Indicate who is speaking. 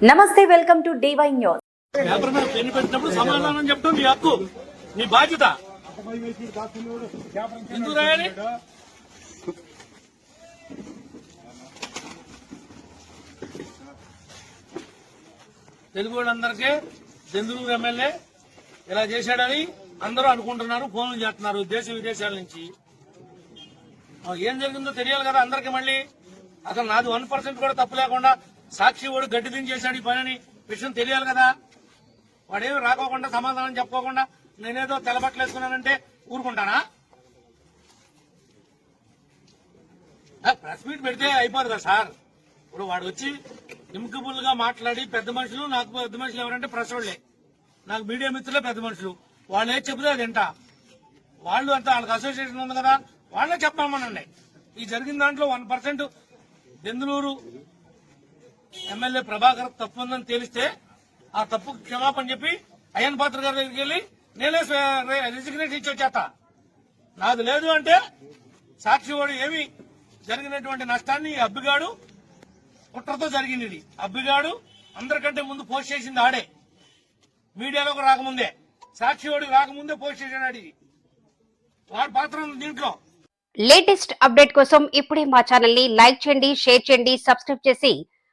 Speaker 1: నమస్తే welcome to DY news.
Speaker 2: Paper మీద pen పెట్టినప్పుడు సమాధానం చెప్పడం మీ హక్కు మీ బాధ్యత. ఎందుకు రాయాలి? తెలుగు వాళ్ళందరికీ చంద్రూరు ఎమ్మెల్యే ఇలా చేశాడని అందరూ అనుకుంటున్నారు ఫోన్లు చేస్తున్నారు దేశ విదేశాల నుంచి. ఏం జరిగిందో తెలియాలి కదా అందరికి మళ్ళీ. అసలు నాది వన్ పర్సెంట్ కూడా తప్పు లేకుండా సాక్షి వాడు గడ్డి దించేశాడు ఈ పనిని. విషయం తెలియాలి కదా. వాడేమి రాకోకుండా సమాధానం చెప్పుకోకుండా నేనేదో తెలబట్టలేసుకున్నానంటే ఊరుకుంటానా? ప్రెస్ మీట్ పెడితే అయిపోదు కదా సార్. ఇప్పుడు వాడు వచ్చి ఇమ్కబుల్గా మాట్లాడి పెద్ద మనుషులు నాకు పెద్ద మనుషులు ఎవరంటే ప్రెస్ వాళ్ళే. నాకు మీడియా మిత్రులే పెద్ద మనుషులు. వాళ్ళు ఏది చెబితే అది వింటా వాళ్ళు అంతా వాళ్ళకి అసోసియేషన్ ఉంది కదా. వాళ్ళే చెప్పమనండి. ఈ జరిగిన దాంట్లో one percent Denduluru MLA Prabhakar తప్పు ఉందని తేలిస్తే ఆ తప్పు క్షమాపణ చెప్పి అయ్యన్ పాత్ర గారి దగ్గరికి వెళ్ళి నేనే రిజిగ్నేషన్ ఇచ్చి వచ్చేస్తా. నాది లేదు అంటే సాక్షి వాడు ఏమి జరిగినటువంటి నష్టాన్ని అబ్బిగాడు కుట్రతో జరిగింది అబ్బిగాడు అందరికంటే ముందు పోస్ట్ చేసింది ఆడే. మీడియాలోకి రాకముందే. సాక్షి వాడికి రాకముందే పోస్ట్ చేశాడు ఆడి వాడి పాత్ర ఉంది దీంట్లో.
Speaker 3: లేటెస్ట్ అప్డేట్ కోసం ఇప్పుడే మా ఛానల్ని లైక్ చేయండి షేర్ చేయండి సబ్స్క్రైబ్ చేసి